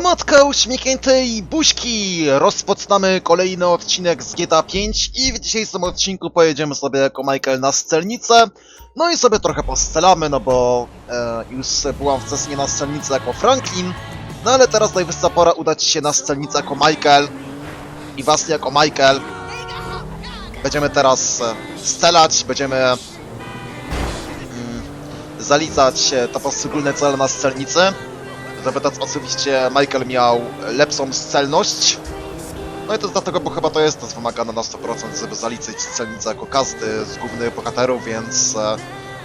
Matka uśmiechniętej buźki! Rozpoczynamy kolejny odcinek z GTA 5 i w dzisiejszym odcinku pojedziemy sobie jako Michael na scelnicę. No i sobie trochę poscelamy, no bo e, już byłam wcześniej na scelnicy jako Franklin. No ale teraz najwyższa pora udać się na scelnicę jako Michael. I właśnie jako Michael będziemy teraz e, scelać, będziemy mm, zaliczać e, te poszczególne cele na scelnicy. Zapytać oczywiście Michael miał lepszą celność. No i to dlatego, bo chyba to jest to wymagane na 100%, żeby zaliczyć celnicę jako każdy z głównych bohaterów, więc e,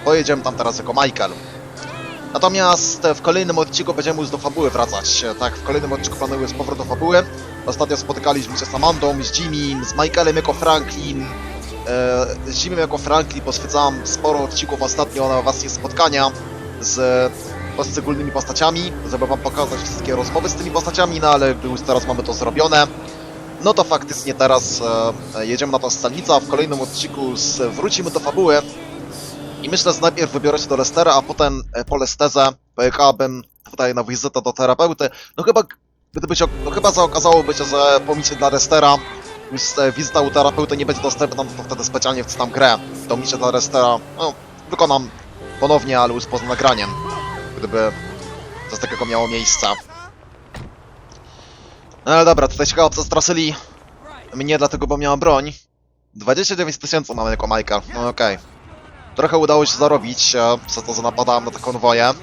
pojedziemy tam teraz jako Michael. Natomiast w kolejnym odcinku będziemy już do fabuły wracać. Tak, w kolejnym odcinku planuję już powrót do fabuły. Ostatnio spotykaliśmy się z Amandą, z Jimmy, z Michaelem jako Franklin. E, z Jimmym jako Franklin poświęcałam sporo odcinków ostatnio na właśnie spotkania z poszczególnymi postaciami, żeby wam pokazać wszystkie rozmowy z tymi postaciami, no ale już teraz mamy to zrobione, no to faktycznie teraz e, jedziemy na tą stalnicę, a w kolejnym odcinku wrócimy do fabuły i myślę, że najpierw wybiorę się do Lestera, a potem e, po Lesterze pojechałbym tutaj na wizytę do terapeuty. No chyba, gdyby się, no chyba za okazałoby się, że po misie dla Lestera już e, wizyta u terapeuty nie będzie dostępna, no to wtedy specjalnie wczytam grę. To misie dla Lestera, no, wykonam ponownie, ale już poza nagraniem gdyby coś takiego miało miejsce. No ale dobra, tutaj się chyba przestraszyli mnie dlatego, bo miała broń. 29 tysięcy mamy jako Majka, no okej. Trochę udało się zarobić, przez to, że napadałem na te konwoje.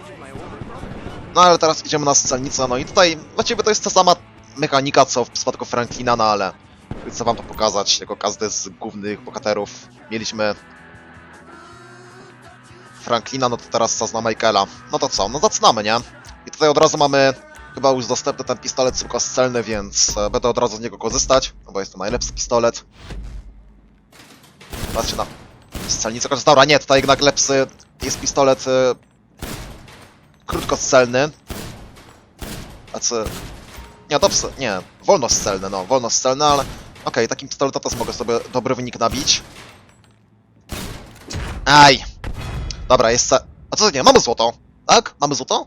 No ale teraz idziemy na strzelnicę, no i tutaj właściwie to jest ta sama mechanika co w przypadku Franklina, no ale chcę wam to pokazać, jako każdy z głównych bohaterów. Mieliśmy Franklina, no to teraz czas na Michaela. No to co, no zaczynamy, nie? I tutaj od razu mamy chyba już dostępny ten pistolet szybkostrzelny, więc e, będę od razu z niego korzystać, no bo jest to najlepszy pistolet. Patrzcie na strzelnicę, dobra, nie, tutaj jednak lepszy jest pistolet e, krótkostrzelny. Znaczy, nie, dobrze, nie, wolnostrzelny, no, wolnostrzelny, ale okej, takim pistoletem też mogę sobie dobry wynik nabić. Aj, Dobra, jest ca... A co nie? Mamy złoto! Tak? Mamy złoto?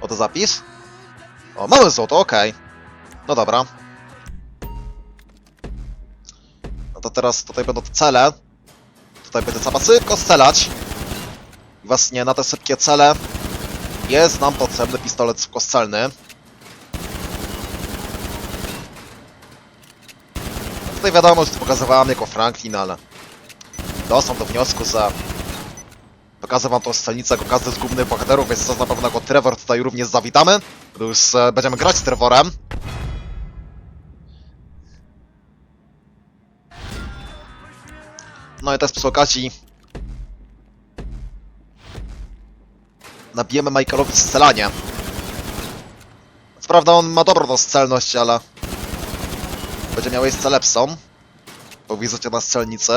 Oto zapis. O, mamy złoto, okej. No dobra. No to teraz tutaj będą te cele. Tutaj będzie trzeba szybko strzelać. I Właśnie na te szybkie cele jest nam potrzebny pistolet szybkostrzelny. Tutaj wiadomo, że pokazywałem jako Franklin, ale doszłam do wniosku, że pokażę wam tą scenicę jako każdy z głównych bohaterów, więc to na pewno jako Trevor tutaj również zawitamy. Już e, będziemy grać z Trevorem. No i też przy okazji nabijemy Michaelowi strzelanie. Prawda on ma dobrą tą celność, ale będzie miał jeszcze lepszą. Wizycie na strzelnicy.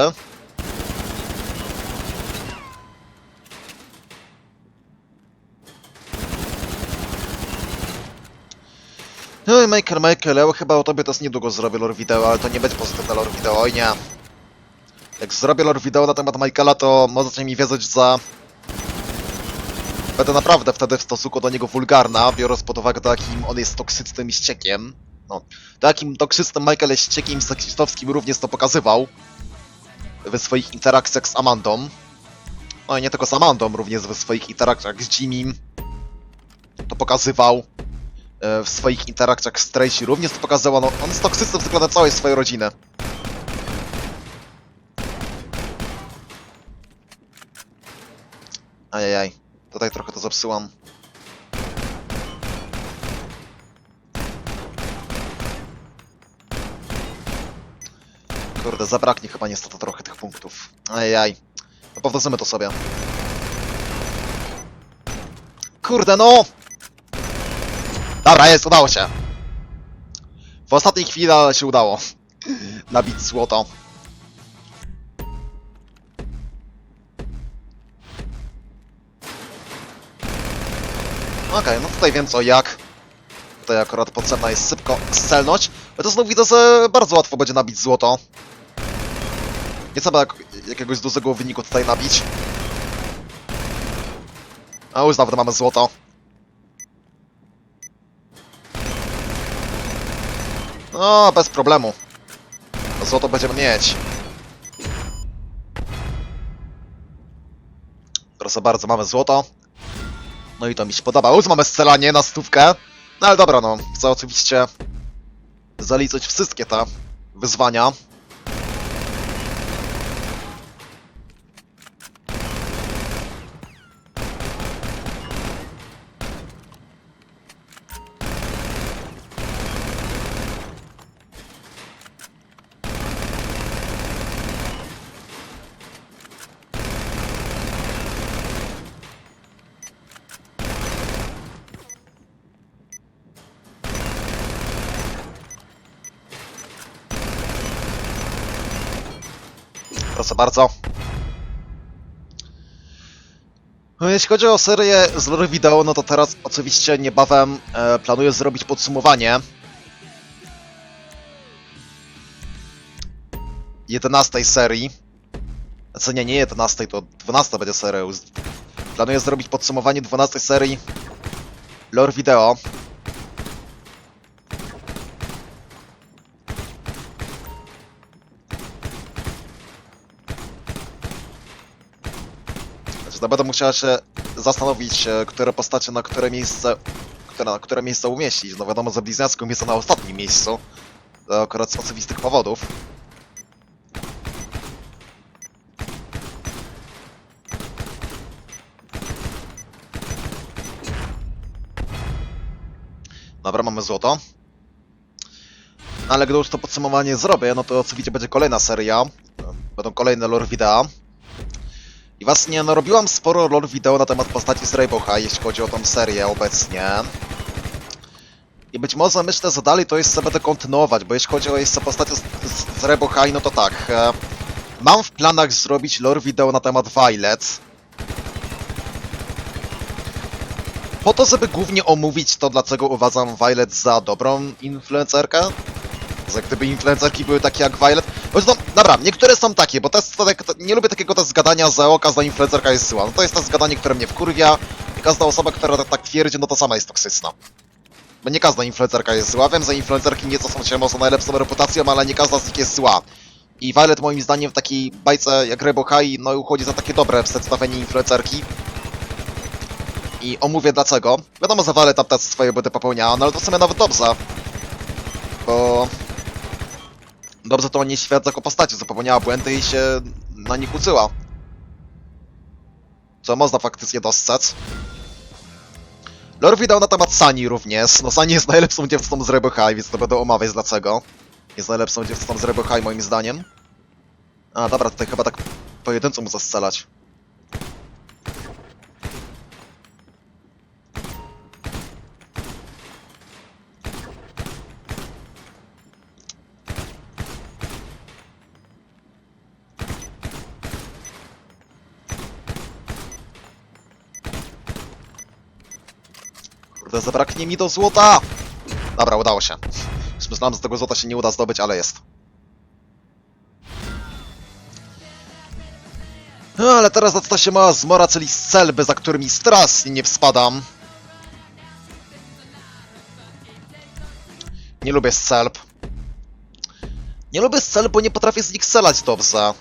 No i Michael, Michael, ja chyba o tobie to niedługo zrobię lore wideo, ale to nie będzie pozytywne lore wideo, oj nie. Jak zrobię lore wideo na temat Michaela, to możecie mi wiedzieć za... Będę naprawdę wtedy w stosunku do niego wulgarna, biorąc pod uwagę to, jakim on jest toksycznym ściekiem. No, to jakim toksycznym Michael jest ściekiem seksistowskim również to pokazywał we swoich interakcjach z Amandą. No i nie tylko z Amandą, również we swoich interakcjach z Jimmym. To pokazywał w swoich interakcjach z Tracy również to pokazała, no on jest toksyczny względem całej swojej rodziny. Ajajaj, tutaj trochę to zepsułam. Kurde, zabraknie chyba niestety trochę tych punktów. Ajajaj, no powtórzymy to sobie. Kurde, no! Dobra, jest, udało się. W ostatniej chwili ale się udało. Nabić złoto. Okej, no tutaj wiem co jak. Tutaj akurat potrzebna jest szybko celność. Ale to znów widzę, że bardzo łatwo będzie nabić złoto. Nie trzeba jak, jakiegoś dużego wyniku tutaj nabić. A już nawet mamy złoto. No, bez problemu. Złoto będziemy mieć. Proszę bardzo, mamy złoto. No i to mi się podoba. Już mamy na stówkę. No ale dobra, no. Chcę oczywiście zaliczyć wszystkie te wyzwania. Bardzo. No, Jeśli chodzi o serię z lore wideo, no to teraz oczywiście niebawem e, planuję zrobić podsumowanie 11 serii. Znaczy nie, nie 11, to 12 będzie seria. już. Planuję zrobić podsumowanie 12 serii lore. To będę musiał się zastanowić, które postacie na które miejsce, które, na które miejsce umieścić. No wiadomo, że bliźniacką miejsce na ostatnim miejscu. Akurat z oczywistych powodów. Dobra, mamy złoto. No, Ale gdy już to podsumowanie zrobię, no to oczywiście będzie kolejna seria. Będą kolejne lore wideo. Właśnie no, robiłam sporo lore wideo na temat postaci z Rainbow jeśli chodzi o tą serię obecnie. I być może myślę, że dalej to jeszcze będę kontynuować, bo jeśli chodzi o jeszcze postacie z, z, z no to tak. E, mam w planach zrobić lore wideo na temat Violet. Po to, żeby głównie omówić to, dlaczego uważam Violet za dobrą influencerkę. Że gdyby influencerki były takie jak Violet. Bo no, dobra, niektóre są takie, bo to jest, to, tak- to, nie lubię takiego też zgadania, że o, każda influencerka jest zła. No to jest to zgadanie, które mnie wkurwia. I każda osoba, która tak, tak twierdzi, no to sama jest toksyczna. Bo nie każda influencerka jest zła. Wiem, że influencerki nieco są się mocno najlepszą reputacją, ale nie każda z nich jest zła. I Violet moim zdaniem w takiej bajce jak Rebo High, no uchodzi za takie dobre przedstawienie influencerki. I omówię dlaczego. Wiadomo, że Violet tam swoje błędy popełniała, no ale to w sumie nawet dobrze. Bo dobrze to nie świat jako postaci, popełniała błędy i się na nich uczyła. Co można faktycznie dostrzec. Lore wideo na temat Sani również. No Sani jest najlepszą dziewczyną z Rebel High, więc to będę omawiać dlaczego. Jest najlepszą dziewczyną z Rebel High moim zdaniem. A dobra, tutaj chyba tak pojedynczo mu zastrzelać. Kurde, zabraknie mi do złota! Dobra, udało się. Już myślałem, że tego złota się nie uda zdobyć, ale jest. No, ale teraz zaczyna się mała zmora, czyli strzelby, za którymi strasznie nie wspadam. Nie lubię strzelb. Nie lubię strzelb, bo nie potrafię z nich strzelać dobrze.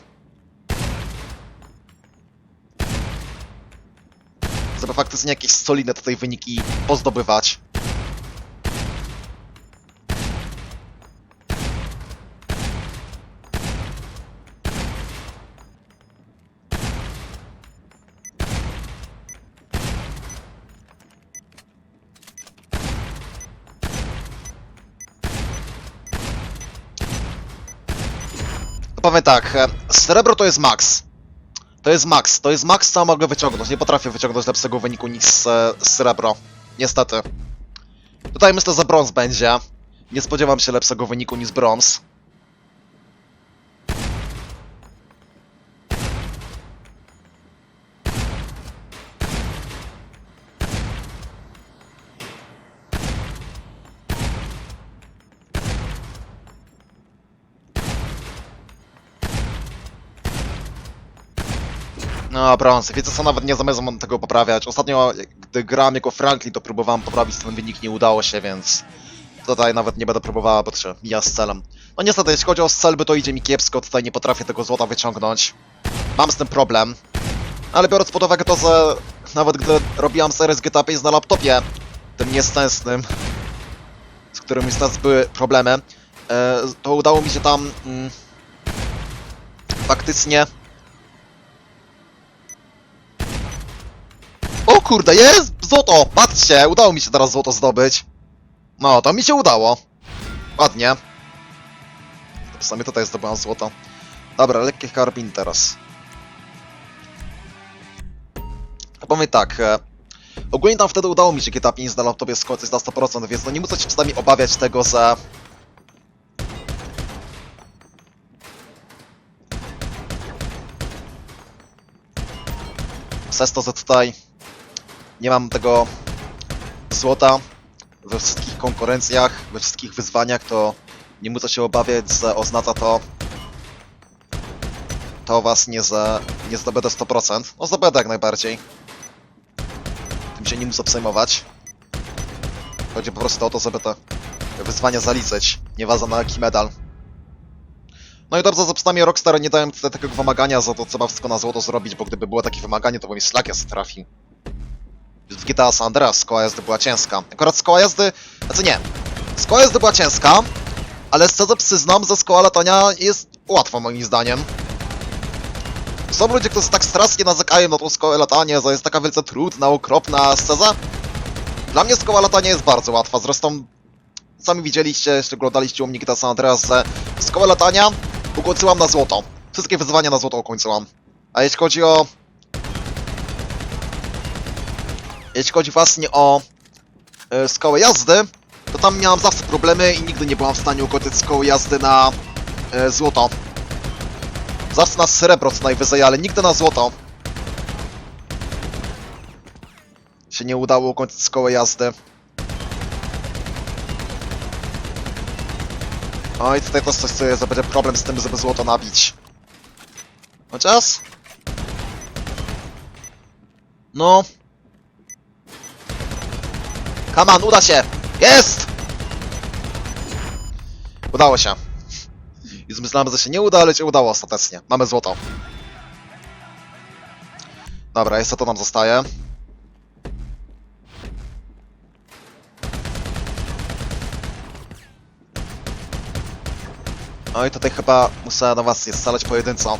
Faktycznie jakieś solidne tutaj wyniki pozdobywać. To powiem tak, e, srebro to jest max. To jest max, to jest max, co mogę wyciągnąć. Nie potrafię wyciągnąć lepszego wyniku niż e, srebro. Niestety. Tutaj myślę, że brąz będzie. Nie spodziewam się lepszego wyniku niż brąz. No, brąz. Wiecie co, nawet nie zamierzam tego poprawiać. Ostatnio, gdy grałem jako Franklin, to próbowałem poprawić ten wynik, nie udało się, więc tutaj nawet nie będę próbowała, bo się mija z celem. No niestety, jeśli chodzi o strzelby, to idzie mi kiepsko, tutaj nie potrafię tego złota wyciągnąć. Mam z tym problem. Ale biorąc pod uwagę to, że nawet gdy robiłam serię z GTA 5 na laptopie, tym nieszczęsnym, z którym nas były problemy, e, to udało mi się tam mm, faktycznie... O kurde, jest! Złoto! Patrzcie, udało mi się teraz złoto zdobyć. No, to mi się udało. Ładnie. W sumie tutaj zdobyłam złoto. Dobra, lekki karbin teraz. Powiem tak. E, ogólnie tam wtedy udało mi się GTA 5 na laptopie skończyć na 100%, więc no nie muszę się czasami obawiać tego, że... Przez to, że tutaj nie mam tego złota we wszystkich konkurencjach, we wszystkich wyzwaniach, to nie muszę się obawiać, że oznacza to to was nie, za, nie zdobędę 100%. No zdobędę jak najbardziej. Tym się nie muszę przejmować. Chodzi po prostu o to, żeby te wyzwania zaliczyć, nie ważne na jaki medal. No i dobrze, że przynajmniej Rockstar nie tutaj takiego wymagania, za to trzeba wszystko na złoto zrobić, bo gdyby było takie wymaganie, to by mi szlak jasny trafił. W GTA San Andreas szkoła jazdy była ciężka. Akurat szkoła jazdy... Znaczy nie. Szkoła jazdy była ciężka, ale szczerze przyznam, że szkoła latania jest łatwa moim zdaniem. Są ludzie, którzy tak strasznie narzekają na tą szkołę latania, że jest taka wielce trudna, okropna, szczerze. Dla mnie szkoła latania jest bardzo łatwa, zresztą sami widzieliście, jeśli oglądaliście u mnie GTA San Andreas, że szkołę latania ukończyłam na złoto. Wszystkie wyzwania na złoto ukończyłam. A jeśli chodzi o... Jeśli chodzi właśnie o e, jazdy, to tam miałam zawsze problemy i nigdy nie byłam w stanie ukończyć szkoły jazdy na e, złoto. Zawsze na srebro co najwyżej, ale nigdy na złoto. Się nie udało ukończyć szkoły jazdy. Oj, tutaj też coś czuję, że będzie problem z tym, żeby złoto nabić. Chociaż? No. On, uda się! Jest! Udało się. I myślałem, że się nie uda, ale się udało ostatecznie. Mamy złoto. Dobra, jeszcze to nam zostaje. No i tutaj chyba muszę na was jest scalać pojedynczo.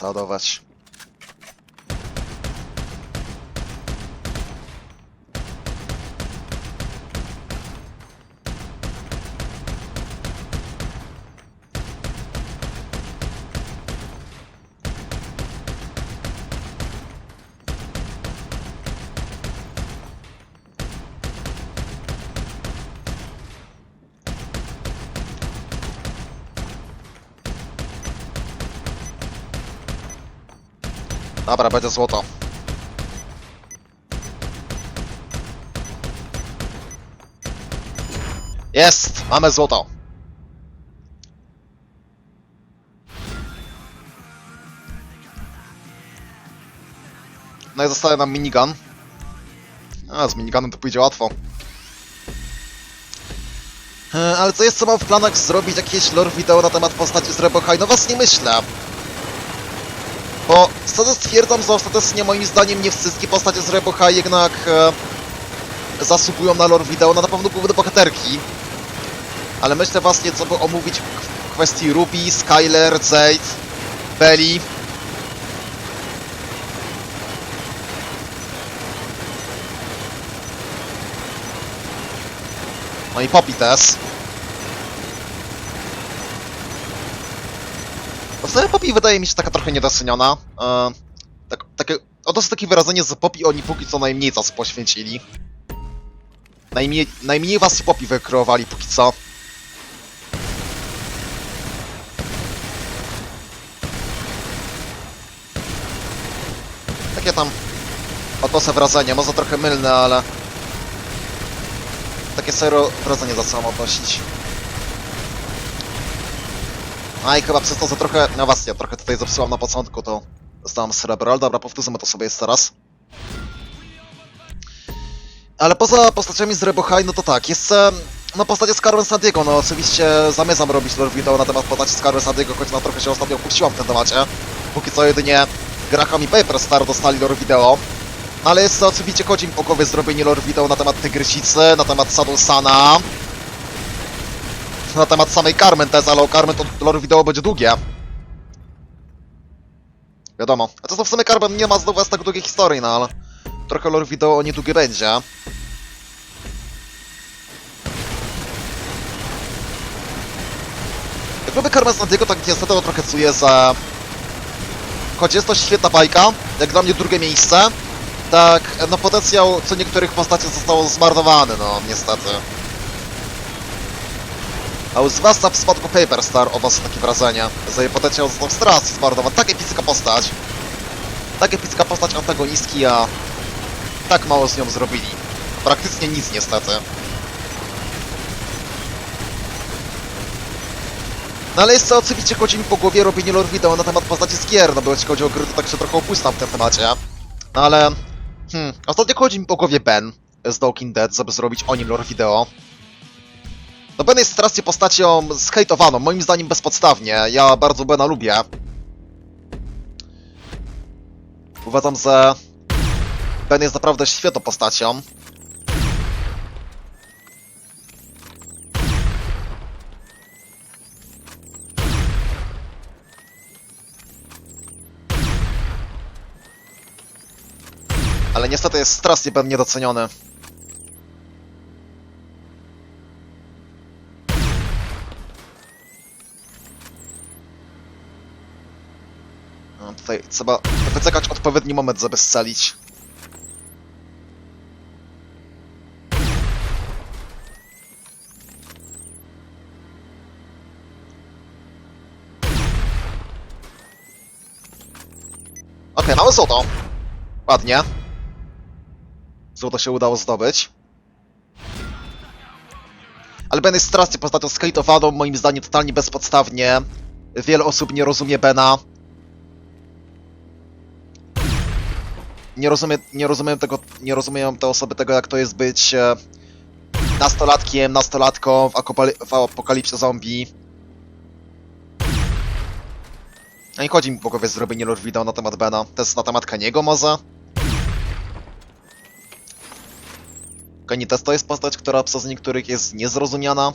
Przeładować. Dobra, będzie złoto. Jest! Mamy złoto. No i zostaje nam minigun. A, z minigunem to pójdzie łatwo. E, Ale co jest, co mam w planach zrobić jakieś lore wideo na temat postaci z Rebohai? No was nie myślę. Bo szczerze stwierdzam, że ostatecznie moim zdaniem nie wszystkie postacie z Rebohai jednak e, zasługują na lore wideo, no na pewno główne bohaterki. Ale myślę właśnie, co by omówić w kwestii Ruby, Skyler, Jade, Belly. No i Poppy też. Stary Poppy wydaje mi się taka trochę niedoceniona. E, tak, takie, o takie wyrażenie, że Poppy oni póki co najmniej czasu poświęcili. Najmniej, najmniej was Poppy wykreowali póki co. Takie tam odnoszę wrażenie, może trochę mylne, ale takie serio wrażenie za sobą odnosić. A i chyba przez to, że trochę... No właśnie, trochę tutaj zepsułam na początku, to dostałam srebro, ale dobra, powtórzymy to sobie jeszcze raz. Ale poza postaciami z Rebo High, no to tak, jeszcze... No postać z Carmen Sandiego, no oczywiście zamierzam robić lore video na temat postaci z Carmen Sandiego, choć na trochę się ostatnio opuściłam w tym temacie. Póki co jedynie Graham i Paper Star dostali lore video. No ale jest to oczywiście chodzi mi po głowie zrobienie lore video na temat Tygrysicy, na temat Sadulsana, na temat samej Carmen też, ale o Carmen to lore wideo będzie długie. Wiadomo. A to w sumie Carmen nie ma znowu aż tak długiej historii, no ale trochę lore wideo niedługie będzie. Jak lubię Carmen Sandiego, tak niestety to trochę czuję, że choć jest to świetna bajka, jak dla mnie drugie miejsce, tak, no potencjał co niektórych postaci został zmarnowany, no niestety. A już zwłaszcza w przypadku Paper Star was takie wrażenie, że jej potencjał został strasznie zmarnowany. Tak epicka postać, tak epicka postać antagonistki, a tak mało z nią zrobili. Praktycznie nic niestety. No ale jeszcze oczywiście chodzi mi po głowie robienie lore video na temat postaci z gier, no bo jeśli chodzi o gry, to tak się trochę opuszczam w tym temacie. No ale... Hmm, ostatnio chodzi mi po głowie Ben z Walking Dead, żeby zrobić o nim lore video. No Ben jest strasznie postacią zhejtowaną, moim zdaniem bezpodstawnie. Ja bardzo Bena lubię. Uważam, że Ben jest naprawdę świetną postacią. Ale niestety jest strasznie Ben niedoceniony. Tutaj trzeba wyczekać odpowiedni moment, żeby scalić. Okej, mamy złoto. Ładnie. Złoto się udało zdobyć. Ale Ben jest strasznie postacią skejtowaną, moim zdaniem totalnie bezpodstawnie. Wiele osób nie rozumie Bena. Nie, rozumie, nie rozumiem tego, nie rozumieją te osoby tego, jak to jest być e, nastolatkiem, nastolatką w, akopali- w apokalipsie zombie. No i chodzi mi po głowie zrobienie lore video na temat Bena. To jest na temat Kaniego może? Kani też to jest postać, która przez niektórych jest niezrozumiana.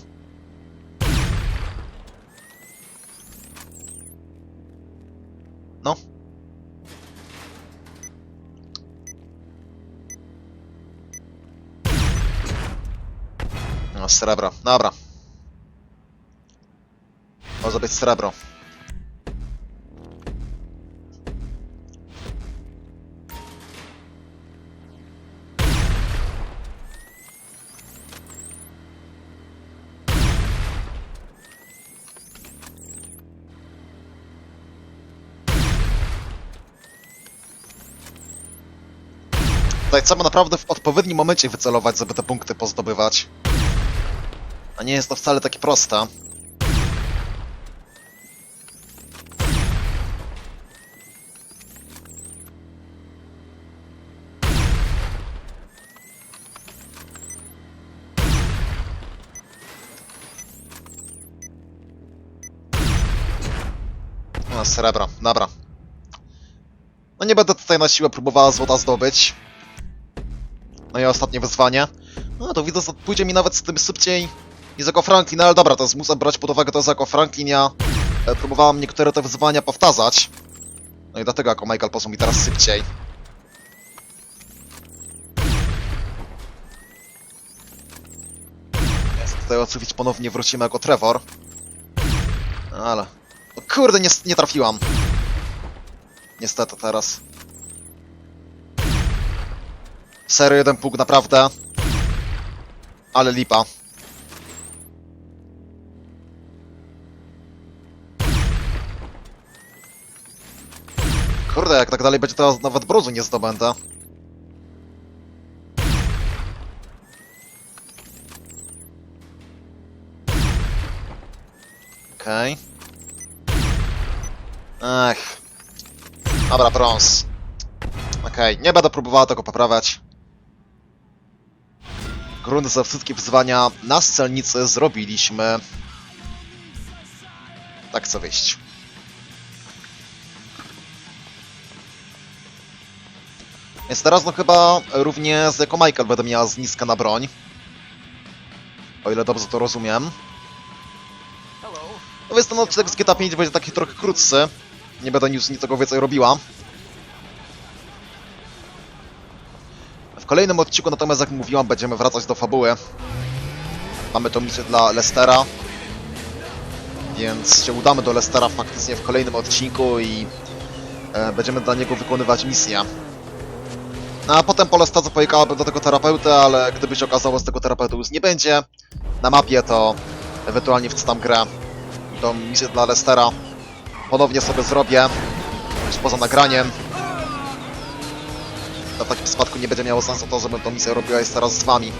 No. No, srebro. Dobra. Może być srebro. Trzeba naprawdę w odpowiednim momencie wycelować, żeby te punkty pozdobywać. A nie jest to wcale takie proste. No, srebro, dobra. No nie będę tutaj na siłę próbowała złota zdobyć. No i ostatnie wyzwanie. No to widzę, że pójdzie mi nawet z tym szybciej niż jako Franklin, ale dobra, jest, muszę brać pod uwagę to jako Franklin, ja e, próbowałem niektóre te wyzwania powtarzać. No i dlatego jako Michael poszło mi teraz szybciej. Jest tutaj oczywiście ponownie wrócimy jako Trevor. Ale... O kurde, nie, nie trafiłam. Niestety teraz. Serio jeden puk, naprawdę. Ale lipa. dalej będzie teraz nawet brudu nie zdobędę. Okej. Okay. Ech. Dobra, brąz. Okej, okay. nie będę próbowała tego poprawiać. Grunt za wszystkie wyzwania na strzelnicy zrobiliśmy. Tak co wyjść. Więc teraz no chyba równie z jako Michael będę miała z niska na broń. O ile dobrze to rozumiem. No więc ten odcinek z GTA 5 będzie taki trochę krótszy. Nie będę już niczego więcej robiła. W kolejnym odcinku natomiast, jak mówiłam, będziemy wracać do fabuły. Mamy to misję dla Lestera. Więc się udamy do Lestera faktycznie w kolejnym odcinku i e, będziemy dla niego wykonywać misję. A potem po Lesterze pojechałabym do tego terapeuty, ale gdyby się okazało, że tego terapeuty już nie będzie na mapie, to ewentualnie wczytam grę tą misję dla Lestera. Ponownie sobie zrobię, już poza nagraniem. To w takim przypadku nie będzie miało sensu to, żebym tą misję robiła jest teraz z wami.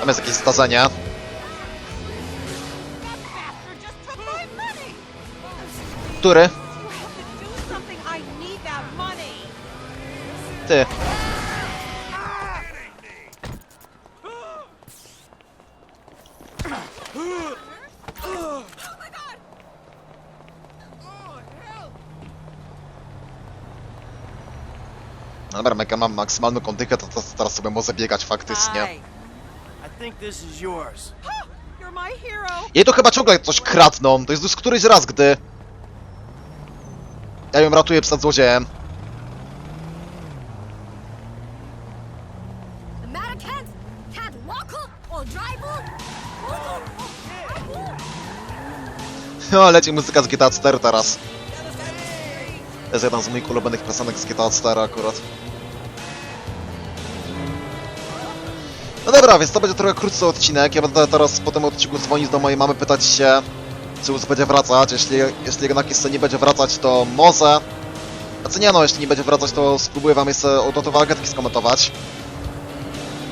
Tam jest jakieś zdarzenie. Money. Ty. No dobra, jak ja mam maksymalną kondykę, to, to teraz sobie może biegać faktycznie. Jej to chyba ciągle coś kradną. To jest już któryś raz, gdy... Ja ją ratuję przed złodziejem. Americans can't walk or drive. No, leci muzyka z GTA 4 teraz. To jest jedna z moich ulubionych piosenek z GTA 4 akurat. No dobra, więc to będzie trochę krótszy odcinek. Ja będę teraz po tym odcinku dzwonić do mojej mamy, pytać się, już będzie wracać. Jeśli, jeśli jednak jeszcze nie będzie wracać, to może... Znaczy nie no, jeśli nie będzie wracać, to spróbuję wam jeszcze odnotowe agetki skomentować.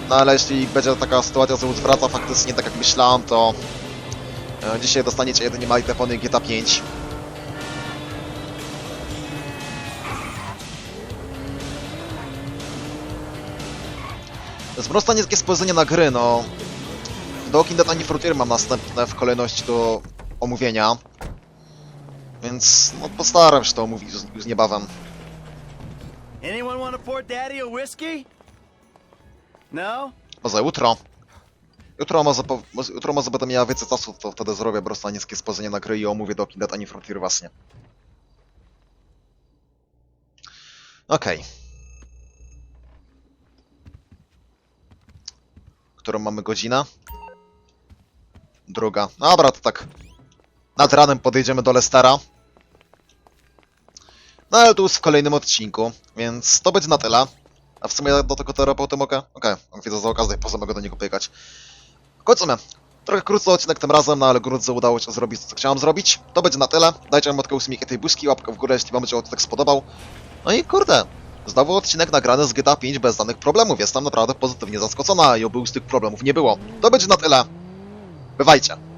No ale jeśli będzie taka sytuacja, już wraca faktycznie tak jak myślałem, to... E, Dzisiaj dostaniecie jedynie mali telefony GTA 5. To jest po prostu niezkie spojrzenie na gry, no. Do Walking Dead ani Frontier mam następne w kolejności do omówienia. Więc no, postaram się to omówić już, już niebawem. Anyone want to pour Daddy a whiskey? No? Może jutro. Jutro może, po, może- jutro może będę miała więcej czasu, to wtedy zrobię niskie spojrzenie na gry i omówię do Walking Dead ani Frontier właśnie. Okej. Którą mamy godzinę? Druga. Dobra, to tak. Nad ranem podejdziemy do Lestera. No ale to już w kolejnym odcinku, więc to będzie na tyle. A w sumie do tego terapeuty mogę? Okej, okay. widzę za okazję, poza mogę do niego biegać. Kończymy. Trochę krótszy odcinek tym razem, no ale gruncie udało się zrobić to, co chciałem zrobić. To będzie na tyle. Dajcie mi łapkę ósmiki tej buźki, łapkę w górę, jeśli wam się odcinek spodobał. No i kurde, znowu odcinek nagrany z GTA 5 bez żadnych problemów. Jestem naprawdę pozytywnie zaskoczona i oby już tych problemów nie było. To będzie na tyle. Bywajcie.